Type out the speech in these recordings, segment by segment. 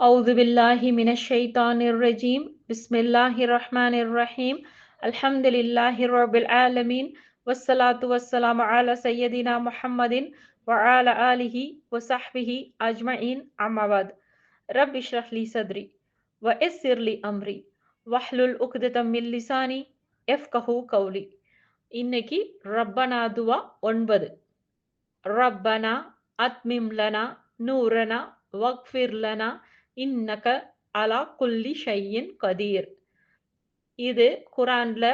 أعوذ بالله من الشيطان الرجيم بسم الله الرحمن الرحيم الحمد لله رب العالمين والصلاة والسلام على سيدنا محمد وعلى آله وصحبه أجمعين أما بعد رب اشرح لي صدري ويسر لي أمري واحلل عقدة من لساني يفقه قولي இன்னைக்கு ரப்பனா துவா ஒன்பது ரப்பனா அத்மிம் லனா நூரனா வக்ஃபிர் லனா இன்னக அலா குல்லி ஷையின் கதீர். இது குரான்ல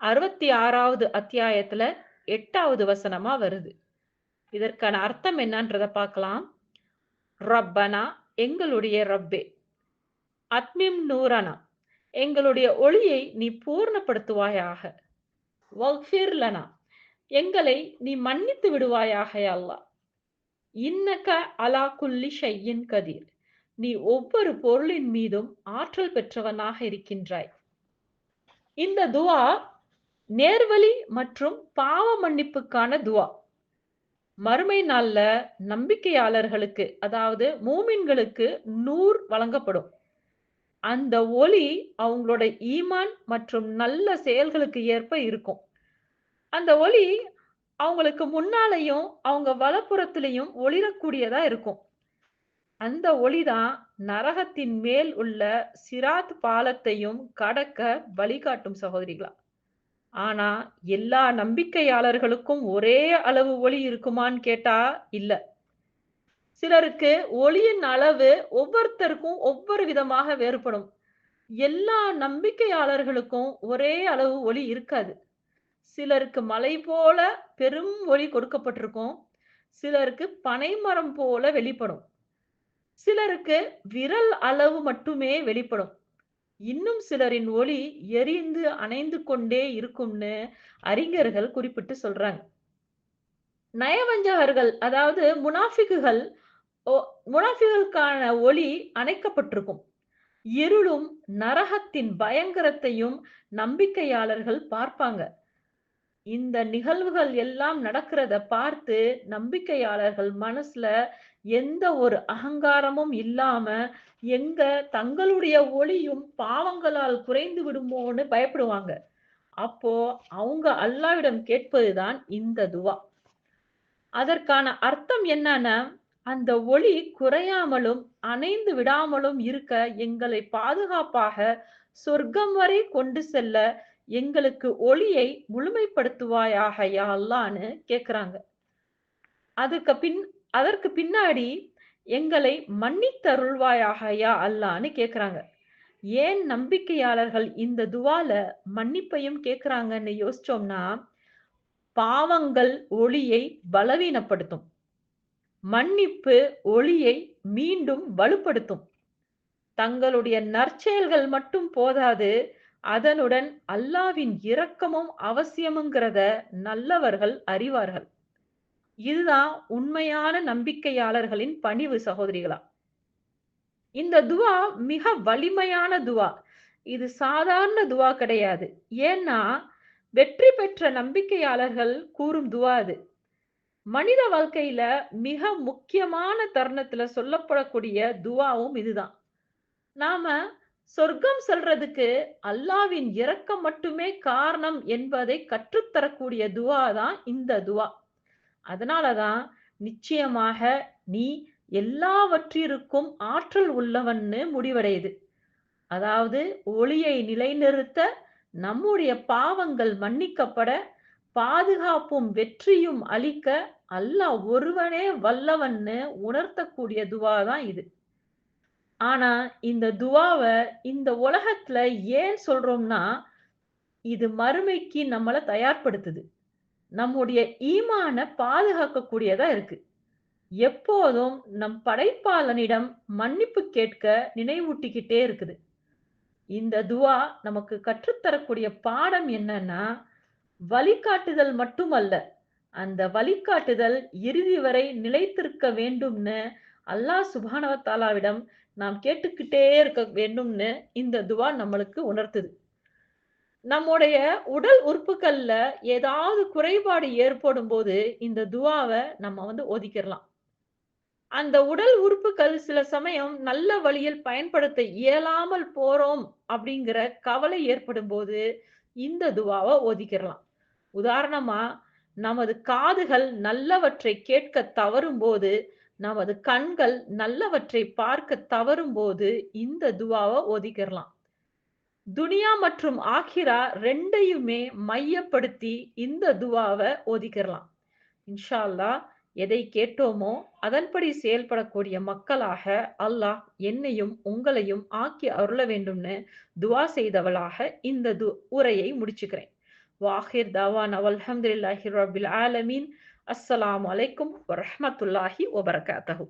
அறுபத்தி ஆறாவது அத்தியாயத்துல எட்டாவது வசனமா வருது. இதற்கான அர்த்தம் என்னன்றத பார்க்கலாம். ரப்பனா எங்களுடைய ரப்பே. அத்மிம் நூரனா எங்களுடைய ஒளியை நீ பூர்ணப்படுத்துவாயாக. வஃபிர்லனா எங்களை நீ மன்னித்து விடுவாயாக அல்லா இன்னக்க அலா குல்லி ஷையின் கதீர். நீ ஒவ்வொரு பொருளின் மீதும் ஆற்றல் பெற்றவனாக இருக்கின்றாய். இந்த துவா நேர்வழி மற்றும் பாவ மன்னிப்புக்கான துவா. மறுமை நாள்ல நம்பிக்கையாளர்களுக்கு அதாவது மூமின்களுக்கு நூர் வழங்கப்படும். அந்த ஒளி அவங்களோட ஈமான் மற்றும் நல்ல செயல்களுக்கு ஏற்ப இருக்கும். அந்த ஒளி அவங்களுக்கு முன்னாலையும் அவங்க வலப்புறத்திலையும் ஒளிரக்கூடியதா இருக்கும். அந்த ஒளிதான் நரகத்தின் மேல் உள்ள சிராத் பாலத்தையும் கடக்க வழிகாட்டும் சகோதரிகளா? ஆனா எல்லா நம்பிக்கையாளர்களுக்கும் ஒரே அளவு ஒளி இருக்குமான்னு கேட்டா இல்ல. சிலருக்கு ஒளியின் அளவு ஒவ்வொருத்தருக்கும் ஒவ்வொரு விதமாக வேறுபடும். எல்லா நம்பிக்கையாளர்களுக்கும் ஒரே அளவு ஒளி இருக்காது. சிலருக்கு மலை போல பெரும் ஒளி கொடுக்கப்பட்டிருக்கும். சிலருக்கு பனைமரம் போல வெளிப்படும். சிலருக்கு விரல் அளவு மட்டுமே வெளிப்படும். இன்னும் சிலரின் ஒளி எரிந்து அணைந்து கொண்டே இருக்கும்னு அறிஞர்கள் குறிப்பிட்டு சொல்றாங்க. நயவஞ்சகர்கள் அதாவது முனாஃபிக்குகள் முனாஃபிகளுக்கான ஒளி அணைக்கப்பட்டிருக்கும். இருளும் நரகத்தின் பயங்கரத்தையும் நம்பிக்கையாளர்கள் பார்ப்பாங்க. இந்த நிகழ்வுகள் எல்லாம் நடக்கிறத பார்த்து நம்பிக்கையாளர்கள் மனசுல எந்த ஒரு அகங்காரமும் இல்லாம எங்க தங்களுடைய ஒளியும் பாவங்களால் குறைந்து விடுமோன்னு பயப்படுவாங்க. அப்போ அவங்க அல்லாவிடம் கேட்பதுதான் இந்த துவா. அதற்கான அர்த்தம் என்னன்னா அந்த ஒளி குறையாமலும் அணைந்து விடாமலும் இருக்க எங்களை பாதுகாப்பாக சொர்க்கம் வரை கொண்டு செல்ல எங்களுக்கு ஒளியை முழுமைப்படுத்துவாயாக யா அல்லான்னு கேக்குறாங்க. அதுக்கு பின் அதற்கு பின்னாடி எங்களை மன்னித்தருள்வாயாகையா அல்லான்னு கேக்குறாங்க. ஏன் நம்பிக்கையாளர்கள் இந்த துவால மன்னிப்பையும் கேக்குறாங்கன்னு யோசிச்சோம்னா பாவங்கள் ஒளியை பலவீனப்படுத்தும். மன்னிப்பு ஒளியை மீண்டும் வலுப்படுத்தும். தங்களுடைய நற்செயல்கள் மட்டும் போதாது அதனுடன் அல்லாவின் இரக்கமும் அவசியமுங்கிறத நல்லவர்கள் அறிவார்கள். இதுதான் உண்மையான நம்பிக்கையாளர்களின் பணிவு சகோதரிகளா. இந்த துவா மிக வலிமையான துவா. இது சாதாரண துவா கிடையாது. ஏன்னா வெற்றி பெற்ற நம்பிக்கையாளர்கள் கூறும் துவா அது. மனித வாழ்க்கையில மிக முக்கியமான தருணத்துல சொல்லப்படக்கூடிய துவாவும் இதுதான். நாம சொர்க்கம் செல்றதுக்கு அல்லாவின் இரக்கம் மட்டுமே காரணம் என்பதை கற்றுத்தரக்கூடிய துவா தான் இந்த துவா. அதனாலதான் நிச்சயமாக நீ எல்லாவற்றிற்கும் ஆற்றல் உள்ளவன்னு முடிவடையுது. அதாவது ஒளியை நிலைநிறுத்த நம்முடைய பாவங்கள் மன்னிக்கப்பட பாதுகாப்பும் வெற்றியும் அளிக்க அல்லாஹ் ஒருவனே வல்லவன்னு உணர்த்தக்கூடிய துவா தான் இது. ஆனா இந்த துவாவை இந்த உலகத்துல ஏன் சொல்றோம்னா இது மறுமைக்கு நம்மளை தயார்படுத்துது. நம்முடைய ஈமான பாதுகாக்கக்கூடியதா இருக்கு. எப்போதும் நம் படைப்பாளனிடம் மன்னிப்பு கேட்க நினைவூட்டிக்கிட்டே இருக்குது. இந்த துவா நமக்கு கற்றுத்தரக்கூடிய பாடம் என்னன்னா வழிகாட்டுதல் மட்டுமல்ல அந்த வழிகாட்டுதல் இறுதி வரை நிலைத்திருக்க வேண்டும்னு அல்லாஹ் சுபானவத்தாலாவிடம் நாம் கேட்டுக்கிட்டே இருக்க வேண்டும்னு இந்த துவா நம்மளுக்கு உணர்த்துது. நம்முடைய உடல் உறுப்புகள்ல ஏதாவது குறைபாடு ஏற்படும் போது இந்த துவாவை நம்ம வந்து ஒதுக்கிடலாம். அந்த உடல் உறுப்புகள் சில சமயம் நல்ல வழியில் பயன்படுத்த இயலாமல் போறோம் அப்படிங்கிற கவலை ஏற்படும் போது இந்த துவாவை ஒதுக்கிடலாம். உதாரணமா நமது காதுகள் நல்லவற்றை கேட்க தவறும் போது நமது கண்கள் நல்லவற்றை பார்க்க தவறும் போது இந்த துவாவை ஒதுக்கிடலாம். துனியா மற்றும் ஆகிரா ரெண்டையுமே மையப்படுத்தி இந்த துவாவை ஓதிக்கிறலாம் இன்ஷா எதை கேட்டோமோ அதன்படி செயல்படக்கூடிய மக்களாக அல்லாஹ் என்னையும் உங்களையும் ஆக்கி அருள வேண்டும்னு துவா செய்தவளாக இந்த து உரையை முடிச்சுக்கிறேன். வாஹிர் தாவான் அல்ஹம்துலில்லாஹி ரபில் ஆலமீன். அஸ்ஸலாம் வலைக்கும் வரஹ்மத்துல்லாஹி வபரகாத்தஹு.